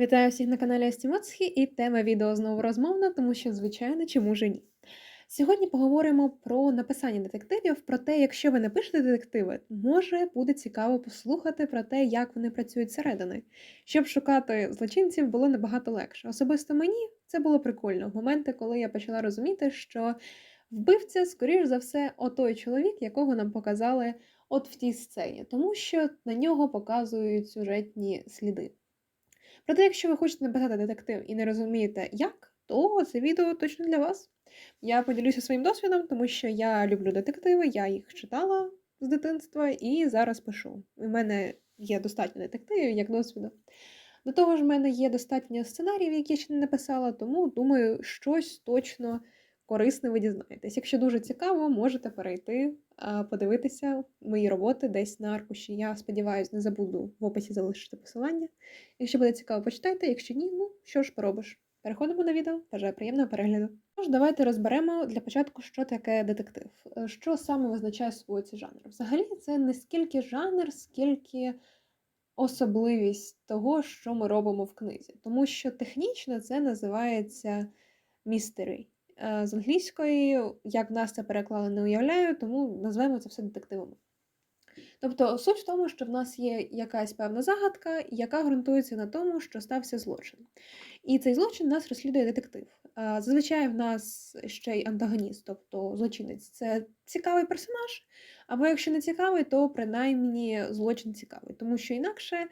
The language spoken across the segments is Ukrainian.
Вітаю всіх на каналі Астімоцхі і тема відео знову розмовна, тому що, звичайно, чому ж ні. Сьогодні поговоримо про написання детективів, про те, якщо ви не пишете детективи, може буде цікаво послухати про те, як вони працюють зсередини. Щоб шукати злочинців, було набагато легше. Особисто мені це було прикольно в моменти, коли я почала розуміти, що вбивця, скоріш за все, отой чоловік, якого нам показали от в тій сцені, тому що на нього показують сюжетні сліди. Проте, якщо ви хочете написати детектив і не розумієте, як, то це відео точно для вас. Я поділюся своїм досвідом, тому що я люблю детективи, я їх читала з дитинства і зараз пишу. У мене є достатньо детективів як досвіду. До того ж, в мене є достатньо сценаріїв, які я ще не написала, тому думаю, щось точно корисне ви дізнаєтесь. Якщо дуже цікаво, можете перейти, подивитися мої роботи десь на аркуші. Я сподіваюся, не забуду в описі залишити посилання. Якщо буде цікаво, почитайте. Якщо ні, ну що ж поробиш. Переходимо на відео. Бажаю приємного перегляду. Тож, давайте розберемо для початку, що таке детектив. Е, Що саме визначає свого ці жанр? Взагалі, це не скільки жанр, скільки особливість того, що ми робимо в книзі. Тому що технічно це називається містері. Е, З англійської, як в нас це переклали, не уявляю, тому назвемо це все детективами. Тобто суть в тому, що в нас є якась певна загадка, яка ґрунтується на тому, що стався злочин. І цей злочин нас розслідує детектив. Зазвичай в нас ще й антагоніст, тобто злочинець це цікавий персонаж, або якщо не цікавий, то принаймні злочин цікавий, тому що інакше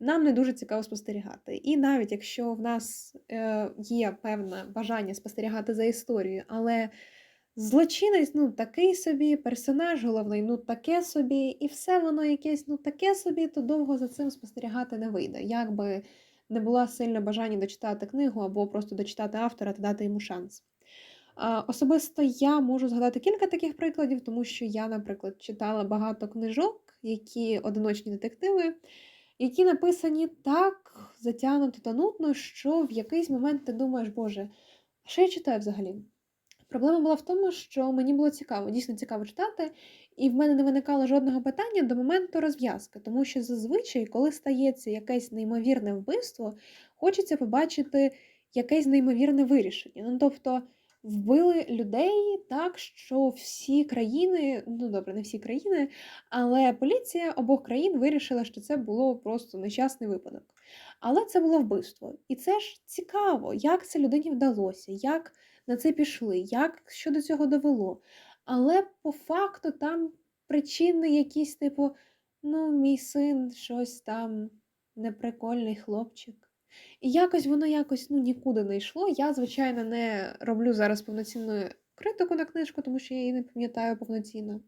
нам не дуже цікаво спостерігати. І навіть якщо в нас е, є певне бажання спостерігати за історією, але Злочинець, ну такий собі, персонаж головний, ну таке собі, і все воно якесь, ну таке собі, то довго за цим спостерігати не вийде. Як би не була сильне бажання дочитати книгу або просто дочитати автора та дати йому шанс. Особисто я можу згадати кілька таких прикладів, тому що я, наприклад, читала багато книжок, які одиночні детективи, які написані так затягнуто та нудно, що в якийсь момент ти думаєш, Боже, а що я читаю взагалі? Проблема була в тому, що мені було цікаво, дійсно цікаво читати, і в мене не виникало жодного питання до моменту розв'язки, тому що зазвичай, коли стається якесь неймовірне вбивство, хочеться побачити якесь неймовірне вирішення. Ну, тобто вбили людей так, що всі країни, ну добре, не всі країни, але поліція обох країн вирішила, що це було просто нещасний випадок. Але це було вбивство. І це ж цікаво, як це людині вдалося, як на це пішли, як що до цього довело. Але по факту там причини якісь, типу, ну, мій син щось там неприкольний хлопчик. І якось воно якось ну, нікуди не йшло. Я, звичайно, не роблю зараз повноцінну критику на книжку, тому що я її не пам'ятаю повноцінно.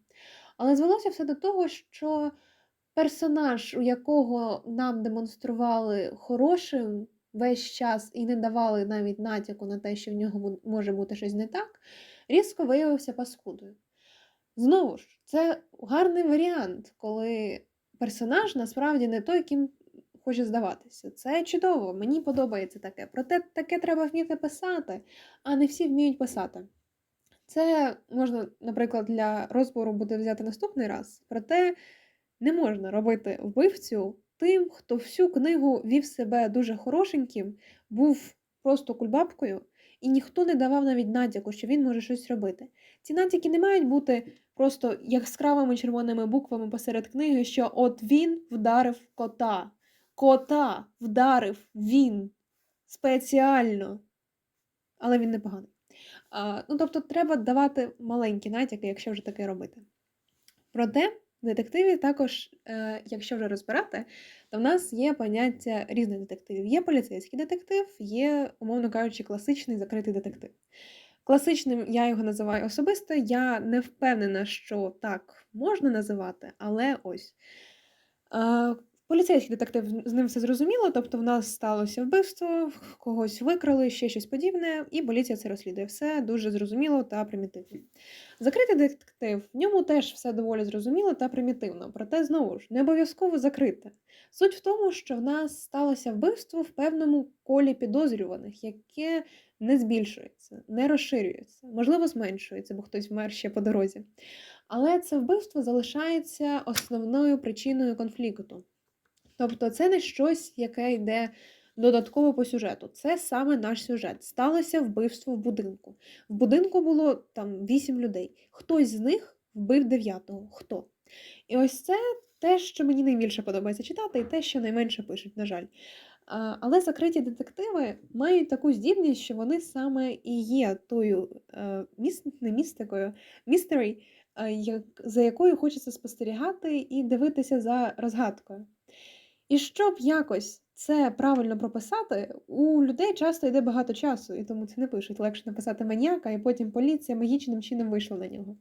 Але звелося все до того, що персонаж, у якого нам демонстрували хорошим весь час і не давали навіть натяку на те, що в нього може бути щось не так, різко виявився паскудою. Знову ж, це гарний варіант, коли персонаж насправді не той, ким хоче здаватися. Це чудово, мені подобається таке. Проте таке треба вміти писати, а не всі вміють писати. Це можна, наприклад, для розбору буде взяти наступний раз. Проте не можна робити вбивцю тим, хто всю книгу вів себе дуже хорошеньким, був просто кульбабкою, і ніхто не давав навіть натяку, що він може щось робити. Ці натяки не мають бути просто яскравими червоними буквами посеред книги, що от він вдарив кота. Кота вдарив він спеціально. Але він непоганий. А, ну, тобто, треба давати маленькі натяки, якщо вже таке робити. Проте, в детективі також, е, якщо вже розбирати, то в нас є поняття різних детективів. Є поліцейський детектив, є, умовно кажучи, класичний закритий детектив. Класичним я його називаю особисто. Я не впевнена, що так можна називати, але ось. Е, Поліцейський детектив з ним все зрозуміло, тобто в нас сталося вбивство, когось викрали, ще щось подібне, і поліція це розслідує. Все дуже зрозуміло та примітивно. Закритий детектив, в ньому теж все доволі зрозуміло та примітивно, проте знову ж не обов'язково закрите. Суть в тому, що в нас сталося вбивство в певному колі підозрюваних, яке не збільшується, не розширюється, можливо, зменшується, бо хтось вмер ще по дорозі. Але це вбивство залишається основною причиною конфлікту. Тобто це не щось, яке йде додатково по сюжету. Це саме наш сюжет. Сталося вбивство в будинку. В будинку було там 8 людей. Хтось з них вбив дев'ятого. Хто? І ось це те, що мені найбільше подобається читати, і те, що найменше пишуть, на жаль. Але закриті детективи мають таку здібність, що вони саме і є тою е, не містикою, містері, е, за якою хочеться спостерігати і дивитися за розгадкою. І щоб якось це правильно прописати, у людей часто йде багато часу, і тому це не пишуть. Легше написати маніяка, і потім поліція магічним чином вийшла на нього.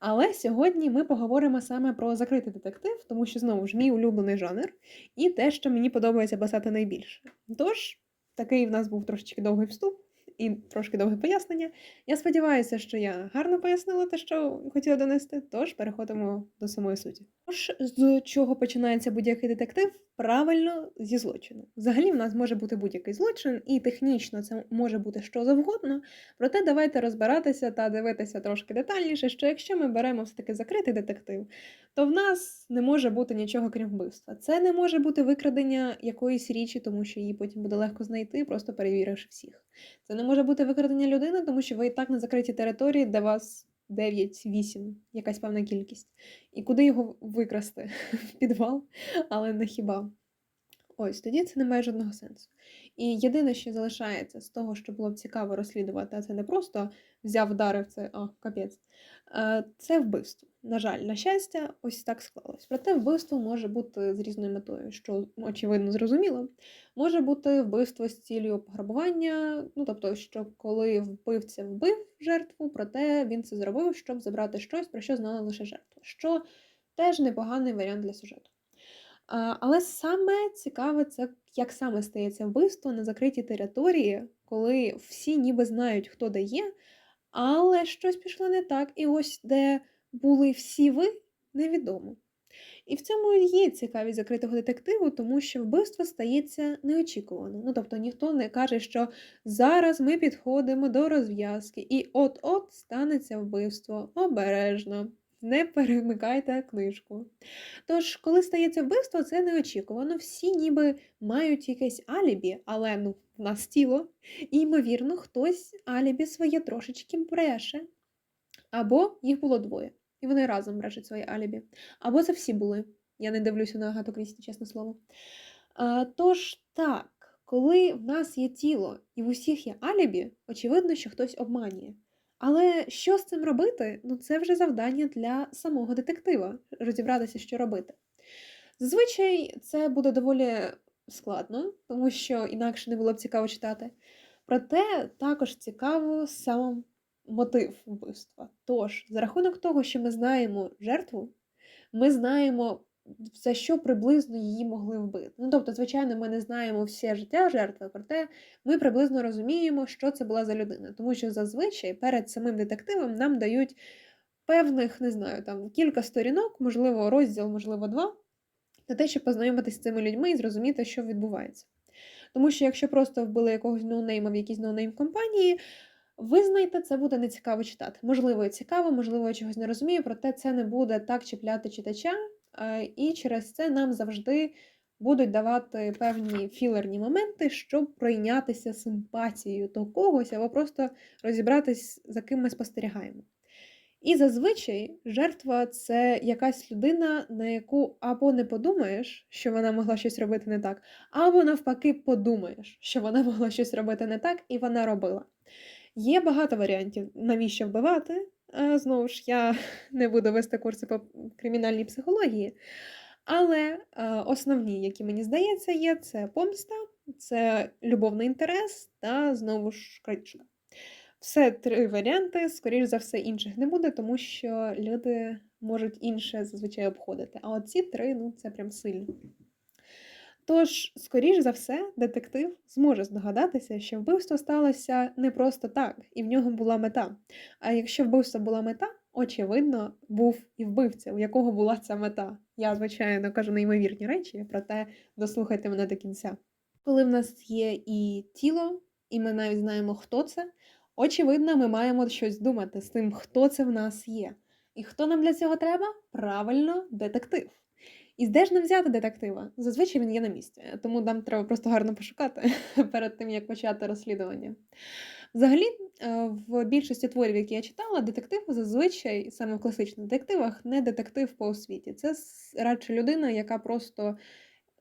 Але сьогодні ми поговоримо саме про закритий детектив, тому що знову ж мій улюблений жанр, і те, що мені подобається писати найбільше. Тож, такий в нас був трошечки довгий вступ і трошки довге пояснення. Я сподіваюся, що я гарно пояснила те, що хотіла донести, тож переходимо до самої суті. Тож, з чого починається будь-який детектив? Правильно, зі злочину. Взагалі, в нас може бути будь-який злочин, і технічно це може бути що завгодно. Проте давайте розбиратися та дивитися трошки детальніше, що якщо ми беремо все-таки закритий детектив, то в нас не може бути нічого крім вбивства. Це не може бути викрадення якоїсь річі, тому що її потім буде легко знайти, просто перевіривши всіх. Це не може бути викрадення людини, тому що ви і так на закритій території, де вас 9-8, якась певна кількість. І куди його викрасти? В підвал, але не хіба. Ось тоді це не має жодного сенсу. І єдине, що залишається з того, що було б цікаво розслідувати, а це не просто взяв, вдарив це, о, капець, це вбивство. На жаль, на щастя, ось так склалось. Проте вбивство може бути з різною метою, що очевидно зрозуміло. Може бути вбивство з цілею пограбування, ну тобто, що коли вбивця вбив жертву, проте він це зробив, щоб забрати щось, про що знала лише жертва. Що теж непоганий варіант для сюжету. Але саме цікаве, це як саме стається вбивство на закритій території, коли всі ніби знають, хто де є, але щось пішло не так, і ось де були всі ви, невідомо. І в цьому є цікавість закритого детективу, тому що вбивство стається неочікувано. Ну тобто ніхто не каже, що зараз ми підходимо до розв'язки, і от-от станеться вбивство обережно. Не перемикайте книжку. Тож, коли стається вбивство, це неочікувано. Всі ніби мають якесь алібі, але ну, в нас тіло, і, ймовірно, хтось алібі своє трошечки бреше. Або їх було двоє, і вони разом брешуть своє алібі. Або це всі були. Я не дивлюся на Агату Крісті, чесне слово. А, Тож так, коли в нас є тіло і в усіх є алібі, очевидно, що хтось обманює. Але що з цим робити? Ну, це вже завдання для самого детектива розібратися, що робити. Зазвичай це буде доволі складно, тому що інакше не було б цікаво читати. Проте також цікаво сам мотив вбивства. Тож, за рахунок того, що ми знаємо жертву, ми знаємо, за що приблизно її могли вбити. Ну, тобто, звичайно, ми не знаємо все життя жертви, проте ми приблизно розуміємо, що це була за людина. Тому що зазвичай перед самим детективом нам дають певних, не знаю, там кілька сторінок, можливо, розділ, можливо, два, на те, щоб познайомитися з цими людьми і зрозуміти, що відбувається. Тому що якщо просто вбили якогось ноунейма в якійсь ноунейм компанії, визнайте, це буде нецікаво читати. Можливо, і цікаво, можливо, я чогось не розумію, проте це не буде так чіпляти читача, і через це нам завжди будуть давати певні філерні моменти, щоб пройнятися симпатією до когось, або просто розібратись, за ким ми спостерігаємо. І зазвичай жертва це якась людина, на яку або не подумаєш, що вона могла щось робити не так, або навпаки подумаєш, що вона могла щось робити не так, і вона робила. Є багато варіантів, навіщо вбивати. Знову ж, я не буду вести курси по кримінальній психології. Але основні, які мені здається, є це помста, це любовний інтерес та знову ж крадіжка. Все три варіанти, скоріш за все, інших не буде, тому що люди можуть інше зазвичай обходити. А от ці три ну, це прям сильно. Тож, скоріш за все, детектив зможе здогадатися, що вбивство сталося не просто так, і в нього була мета. А якщо вбивство була мета, очевидно, був і вбивця, у якого була ця мета. Я, звичайно, кажу неймовірні речі, проте дослухайте мене до кінця. Коли в нас є і тіло, і ми навіть знаємо, хто це, очевидно, ми маємо щось думати з тим, хто це в нас є. І хто нам для цього треба? Правильно, детектив. І де ж нам взяти детектива? Зазвичай він є на місці, тому нам треба просто гарно пошукати перед тим, як почати розслідування. Взагалі, е, в більшості творів, які я читала, детектив зазвичай, саме в класичних детективах, не детектив по освіті. Це радше людина, яка просто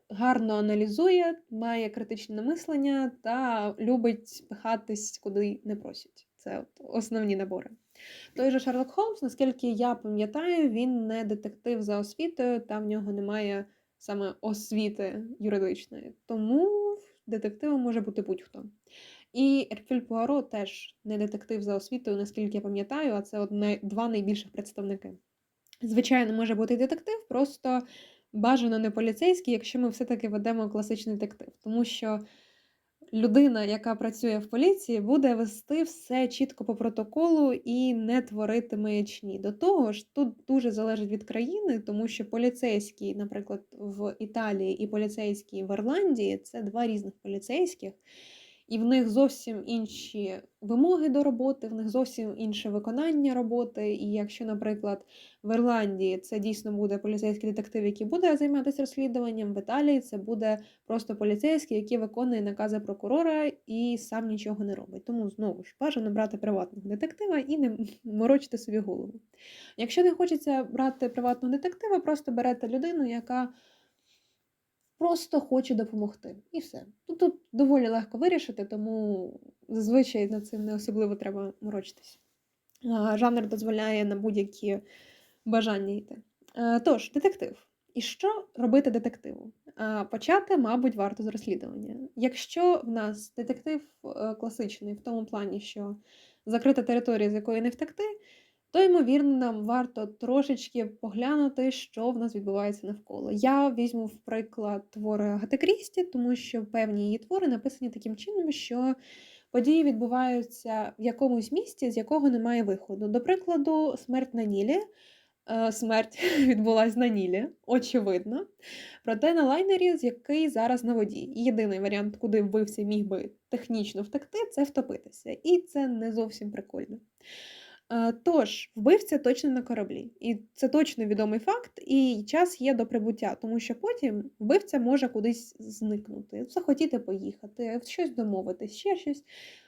гарно аналізує, має критичне мислення та любить пихатись, куди не просять. Це от основні набори. Той же Шерлок Холмс, наскільки я пам'ятаю, він не детектив за освітою, та в нього немає саме освіти юридичної. Тому детективом може бути будь-хто. І Еркюль Пуаро теж не детектив за освітою, наскільки я пам'ятаю, а це одне, два найбільших представники. Звичайно, може бути детектив, просто бажано не поліцейський, якщо ми все-таки ведемо класичний детектив. Тому що людина, яка працює в поліції, буде вести все чітко по протоколу і не творити маячні. До того ж, тут дуже залежить від країни, тому що поліцейський, наприклад, в Італії і поліцейський в Ірландії це два різних поліцейських. І в них зовсім інші вимоги до роботи, в них зовсім інше виконання роботи. І якщо, наприклад, в Ірландії це дійсно буде поліцейський детектив, який буде займатися розслідуванням, в Італії це буде просто поліцейський, який виконує накази прокурора і сам нічого не робить. Тому знову ж бажано брати приватного детектива і не морочити собі голову. Якщо не хочеться брати приватного детектива, просто берете людину, яка просто хоче допомогти. І все. Тут, тут доволі легко вирішити, тому зазвичай над цим не особливо треба морочитись. Жанр дозволяє на будь-які бажання йти. Е, Тож, детектив. І що робити детективу? Почати, мабуть, варто з розслідування. Якщо в нас детектив е, класичний, в тому плані, що закрита територія, з якої не втекти, то, ймовірно, нам варто трошечки поглянути, що в нас відбувається навколо. Я візьму в приклад твори Агати Крісті, тому що певні її твори написані таким чином, що події відбуваються в якомусь місті, з якого немає виходу. До прикладу, смерть на Нілі. Е, Смерть відбулась на Нілі, очевидно. Проте на лайнері, з який зараз на воді. Єдиний варіант, куди вбивця міг би технічно втекти, це втопитися. І це не зовсім прикольно. Е, Тож, вбивця точно на кораблі, і це точно відомий факт, і час є до прибуття, тому що потім вбивця може кудись зникнути, захотіти поїхати, щось домовитись, ще щось.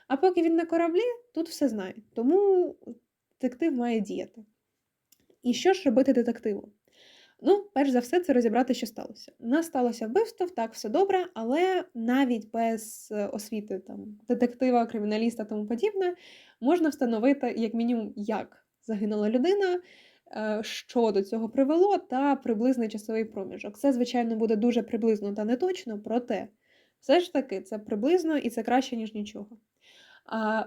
А поки він на кораблі, тут все знають. Тому детектив має діяти. І що ж робити детективу? Ну, перш за все, це розібрати, що сталося. У нас сталося вбивство, так, все добре, але навіть без е, освіти там, детектива, криміналіста тому подібне, можна встановити, як мінімум, як загинула людина, е, що до цього привело, та приблизний часовий проміжок. Це, звичайно, буде дуже приблизно та не точно, проте все ж таки це приблизно і це краще, ніж нічого. А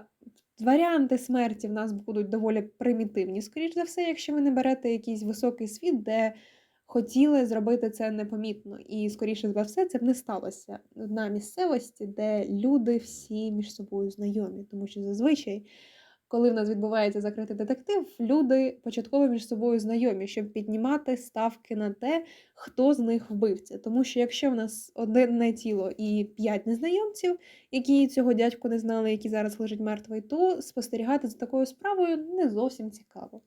Варіанти смерті в нас будуть доволі примітивні, скоріш за все, якщо ви не берете якийсь високий світ, де хотіли зробити це непомітно. І, скоріше за все, це б не сталося на місцевості, де люди всі між собою знайомі. Тому що зазвичай, коли в нас відбувається закритий детектив, люди початково між собою знайомі, щоб піднімати ставки на те, хто з них вбивця. Тому що якщо в нас одне тіло і п'ять незнайомців, які цього дядьку не знали, який зараз лежить мертвий, то спостерігати за такою справою не зовсім цікаво.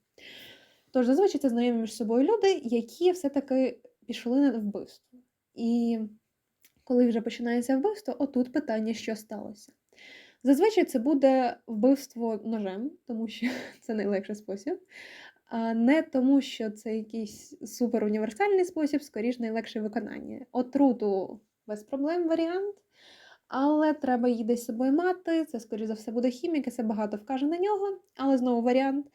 Тож зазвичай це знайомі між собою люди, які все-таки пішли на вбивство. І коли вже починається вбивство, отут питання, що сталося. Зазвичай це буде вбивство ножем, тому що це найлегший спосіб. А не тому, що це якийсь супер універсальний спосіб, скоріш найлегше виконання. Отруту без проблем варіант, але треба її десь з собою мати. Це, скоріш за все, буде хімік, і це багато вкаже на нього, але знову варіант.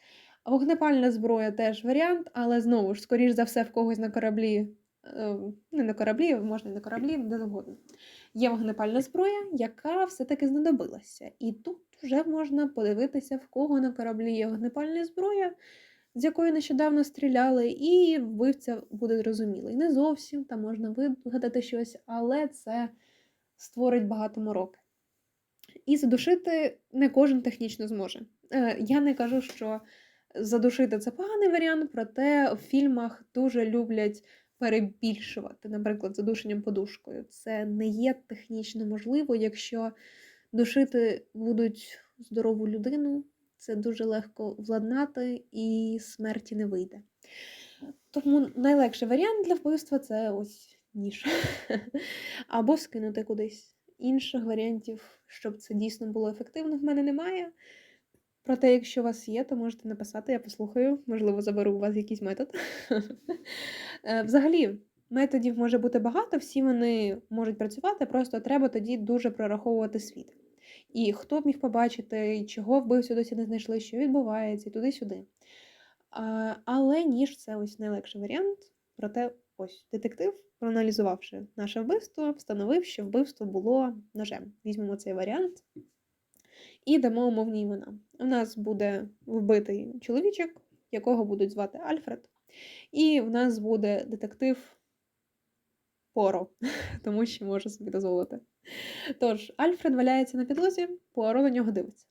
Вогнепальна зброя теж варіант, але знову ж, скоріш за все, в когось на кораблі, е, не на кораблі, можна і на кораблі, де завгодно. Є вогнепальна зброя, яка все-таки знадобилася. І тут вже можна подивитися, в кого на кораблі є вогнепальна зброя, з якої нещодавно стріляли, і вбивця буде зрозумілий. Не зовсім, там можна вигадати щось, але це створить багато мороки. І задушити не кожен технічно зможе. Е, Я не кажу, що задушити це поганий варіант, проте в фільмах дуже люблять перебільшувати, наприклад, задушенням подушкою. Це не є технічно можливо, якщо душити будуть здорову людину, це дуже легко владнати і смерті не вийде. Тому найлегший варіант для вбивства це ось ніж. Або скинути кудись. Інших варіантів, щоб це дійсно було ефективно, в мене немає. Проте, якщо у вас є, то можете написати, я послухаю, можливо, заберу у вас якийсь метод. Е, Взагалі, методів може бути багато, всі вони можуть працювати, просто треба тоді дуже прораховувати світ. І хто б міг побачити, чого вбивцю досі не знайшли, що відбувається, і туди-сюди. Але ніж це ось найлегший варіант. Проте, ось детектив, проаналізувавши наше вбивство, встановив, що вбивство було ножем. Візьмемо цей варіант і дамо умовні імена. У нас буде вбитий чоловічок, якого будуть звати Альфред. І в нас буде детектив Поро, тому що може собі дозволити. Тож, Альфред валяється на підлозі, Пуаро на нього дивиться.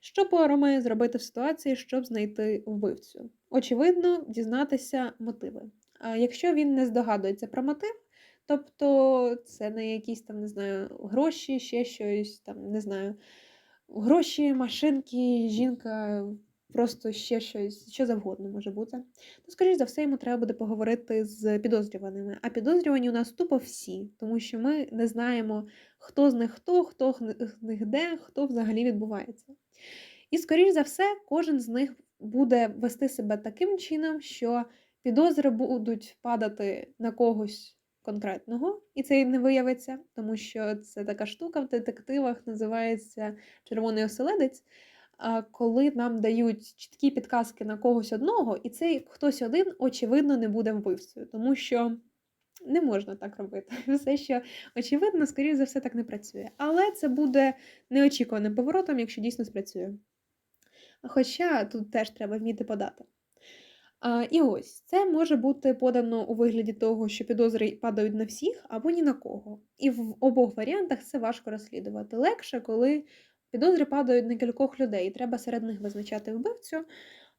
Що Пуаро має зробити в ситуації, щоб знайти вбивцю? Очевидно, дізнатися мотиви. А якщо він не здогадується про мотив, тобто це не якісь там, не знаю, гроші, ще щось, там, не знаю, гроші, машинки, жінка, просто ще щось, що завгодно може бути, то, скоріш за все, йому треба буде поговорити з підозрюваними. А підозрювані у нас тупо всі, тому що ми не знаємо, хто з них хто, хто з них де, хто взагалі відбувається. І, скоріш за все, кожен з них буде вести себе таким чином, що підозри будуть падати на когось конкретного, і це не виявиться, тому що це така штука в детективах називається червоний оселедець. Коли нам дають чіткі підказки на когось одного, і цей хтось один, очевидно, не буде вбивцею, тому що не можна так робити. Все, що очевидно, скоріше за все, так не працює. Але це буде неочікуваним поворотом, якщо дійсно спрацює. Хоча тут теж треба вміти подати. А, І ось це може бути подано у вигляді того, що підозри падають на всіх або ні на кого. І в обох варіантах це важко розслідувати. Легше, коли підозри падають на кількох людей, і треба серед них визначати вбивцю.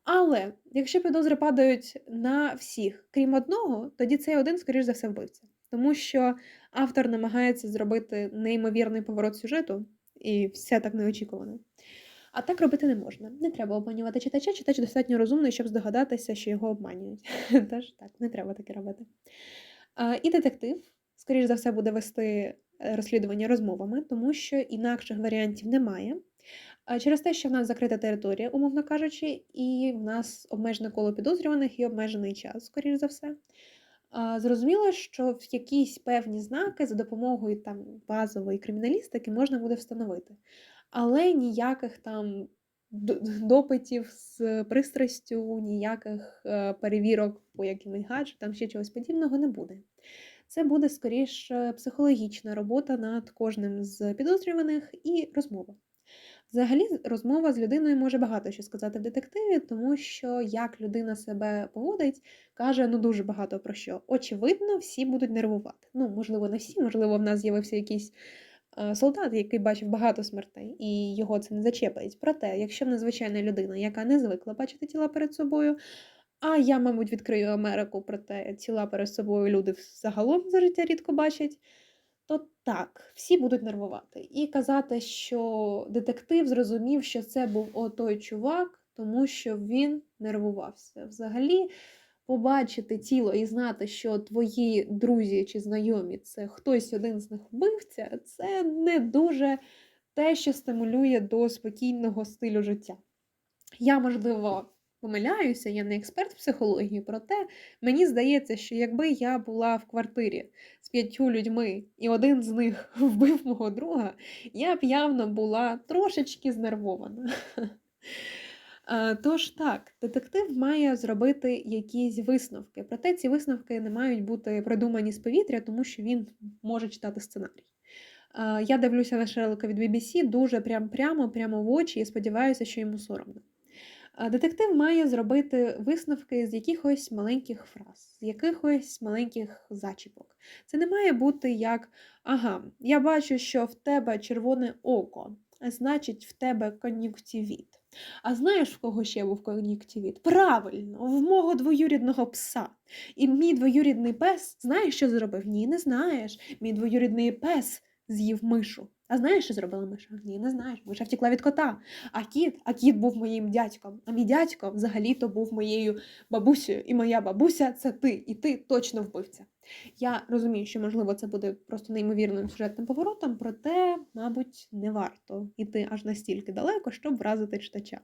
Але якщо підозри падають на всіх, крім одного, тоді цей один, скоріш за все, вбивця. Тому що автор намагається зробити неймовірний поворот сюжету, і все так неочікувано. А так робити не можна. Не треба обманювати читача. Читач достатньо розумний, щоб здогадатися, що його обманюють. Тож так, не треба таке робити. І детектив, скоріш за все, буде вести е, розслідування розмовами, тому що інакших варіантів немає. Через те, що в нас закрита територія, умовно кажучи, і в нас обмежене коло підозрюваних і обмежений час, скоріш за все. Зрозуміло, що в якісь певні знаки за допомогою там базової криміналістики можна буде встановити але ніяких там допитів з пристрастю, ніяких е, перевірок по якимось гаджетам, ще чогось подібного не буде. Це буде скоріше психологічна робота над кожним з підозрюваних і розмова. Взагалі, розмова з людиною може багато що сказати в детективі, тому що як людина себе поводить, каже ну дуже багато про що. Очевидно, всі будуть нервувати. Ну, можливо, не всі, можливо, в нас з'явився якийсь солдат, який бачив багато смертей, і його це не зачепить. Проте, якщо в надзвичайна людина, яка не звикла бачити тіла перед собою, а я, мабуть, відкрию Америку, проте тіла перед собою люди загалом за життя рідко бачать, то так, всі будуть нервувати. І казати, що детектив зрозумів, що це був отой чувак, тому що він нервувався. Взагалі побачити тіло і знати, що твої друзі чи знайомі це хтось один з них вбивця, це не дуже те, що стимулює до спокійного стилю життя. Я, можливо, помиляюся, я не експерт в психології, проте мені здається, що якби я була в квартирі з п'ятью людьми, і один з них вбив мого друга, я б явно була трошечки знервована. Е, тож так, детектив має зробити якісь висновки. Проте ці висновки не мають бути придумані з повітря, тому що він може читати сценарій. Е, я дивлюся на Шерлока від BBC дуже прям прямо, прямо в очі і сподіваюся, що йому соромно. Е, детектив має зробити висновки з якихось маленьких фраз, з якихось маленьких зачіпок. Це не має бути як ага, я бачу, що в тебе червоне око, значить, в тебе кон'юнктивіт. А знаєш, в кого ще був кон'юктивіт? Правильно, в мого двоюрідного пса. І мій двоюрідний пес, знаєш, що зробив? Ні, не знаєш. Мій двоюрідний пес з'їв мишу. А знаєш, що зробила Миша? Ні, не знаєш. Миша втекла від кота. А кіт, а кіт був моїм дядьком. А мій дядько взагалі-то був моєю бабусею. І моя бабуся це ти, і ти точно вбивця. Я розумію, що можливо це буде просто неймовірним сюжетним поворотом, проте, мабуть, не варто йти аж настільки далеко, щоб вразити читача.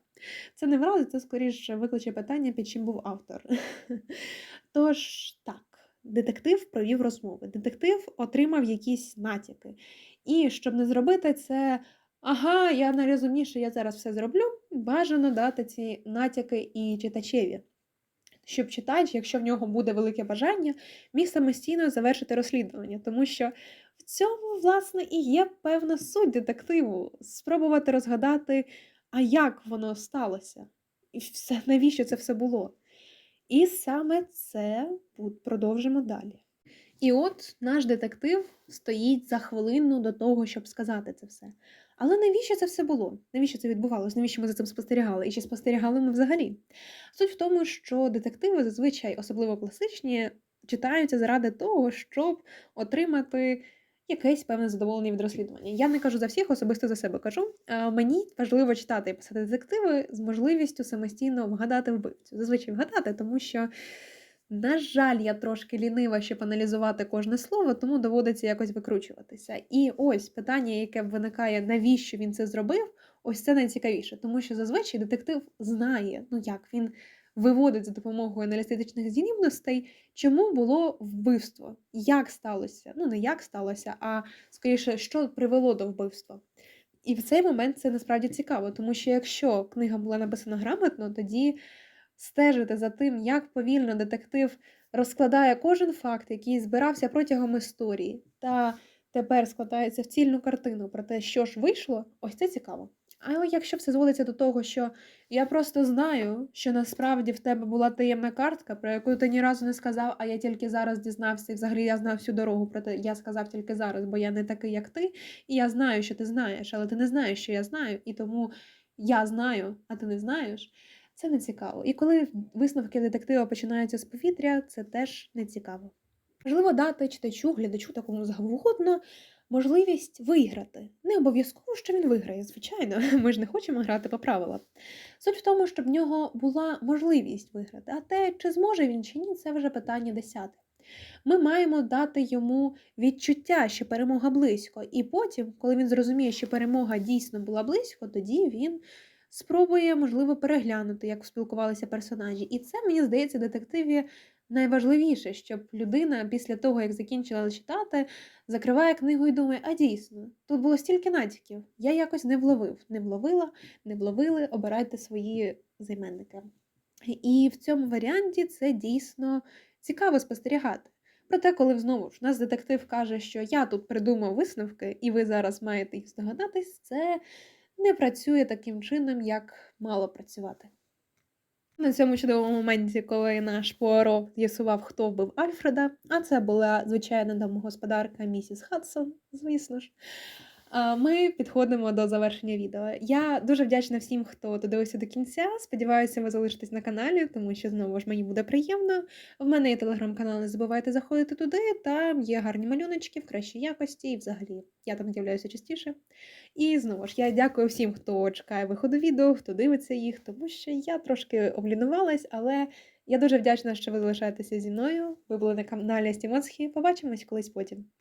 Це не вразить, це скоріше викличе питання, під чим був автор. Тож так, детектив провів розмови. Детектив отримав якісь натяки. І щоб не зробити це, ага, я найрозумніше, я зараз все зроблю. Бажано дати ці натяки і читачеві. Щоб читач, якщо в нього буде велике бажання, міг самостійно завершити розслідування, тому що в цьому, власне, і є певна суть детективу спробувати розгадати, а як воно сталося, і все, навіщо це все було. І саме це продовжимо далі. І от наш детектив стоїть за хвилину до того, щоб сказати це все. Але навіщо це все було? Навіщо це відбувалося? Навіщо ми за цим спостерігали? І чи спостерігали ми взагалі? Суть в тому, що детективи зазвичай, особливо класичні, читаються заради того, щоб отримати якесь певне задоволення від розслідування. Я не кажу за всіх, особисто за себе кажу. Мені важливо читати і писати детективи з можливістю самостійно вгадати вбивцю. Зазвичай вгадати, тому що. На жаль, я трошки лінива, щоб аналізувати кожне слово, тому доводиться якось викручуватися. І ось питання, яке виникає, навіщо він це зробив, ось це найцікавіше, тому що зазвичай детектив знає, ну як він виводить за допомогою аналітичних здібностей, чому було вбивство, як сталося. Ну, не як сталося, а скоріше, що привело до вбивства. І в цей момент це насправді цікаво, тому що якщо книга була написана грамотно, тоді стежити за тим, як повільно детектив розкладає кожен факт, який збирався протягом історії, та тепер складається в цільну картину про те, що ж вийшло, ось це цікаво. Але якщо все зводиться до того, що я просто знаю, що насправді в тебе була таємна картка, про яку ти ні разу не сказав, а я тільки зараз дізнався, і взагалі я знав всю дорогу, проте я сказав тільки зараз, бо я не такий, як ти, і я знаю, що ти знаєш, але ти не знаєш, що я знаю, і тому я знаю, а ти не знаєш. Це не цікаво. І коли висновки детектива починаються з повітря, це теж не цікаво. Важливо дати читачу, глядачу, такому завгодно, можливість виграти. Не обов'язково, що він виграє, звичайно, ми ж не хочемо грати по правилах. Суть в тому, щоб в нього була можливість виграти, а те, чи зможе він чи ні, це вже питання десяте. Ми маємо дати йому відчуття, що перемога близько, і потім, коли він зрозуміє, що перемога дійсно була близько, тоді він спробує, можливо, переглянути, як спілкувалися персонажі. І це, мені здається, в детективі найважливіше, щоб людина після того, як закінчила читати, закриває книгу і думає, а дійсно, тут було стільки натяків. Я якось не вловив, не вловила, не вловили, обирайте свої займенники. І в цьому варіанті це дійсно цікаво спостерігати. Проте, коли знову ж нас детектив каже, що я тут придумав висновки, і ви зараз маєте їх здогадатись, це не працює таким чином, як мало працювати. На цьому чудовому моменті, коли наш Пуаро з'ясував, хто вбив Альфреда, а це була звичайна домогосподарка місіс Хадсон, звісно ж. А, Ми підходимо до завершення відео. Я дуже вдячна всім, хто додивився до кінця. Сподіваюся, ви залишитесь на каналі, тому що знову ж мені буде приємно. В мене є телеграм-канал, не забувайте заходити туди. Там є гарні малюночки в кращій якості, і взагалі я там з'являюся частіше. І знову ж я дякую всім, хто чекає виходу відео, хто дивиться їх, тому що я трошки облінувалась, але я дуже вдячна, що ви залишаєтеся зі мною. Ви були на каналі Стімоцхі. Побачимось колись потім.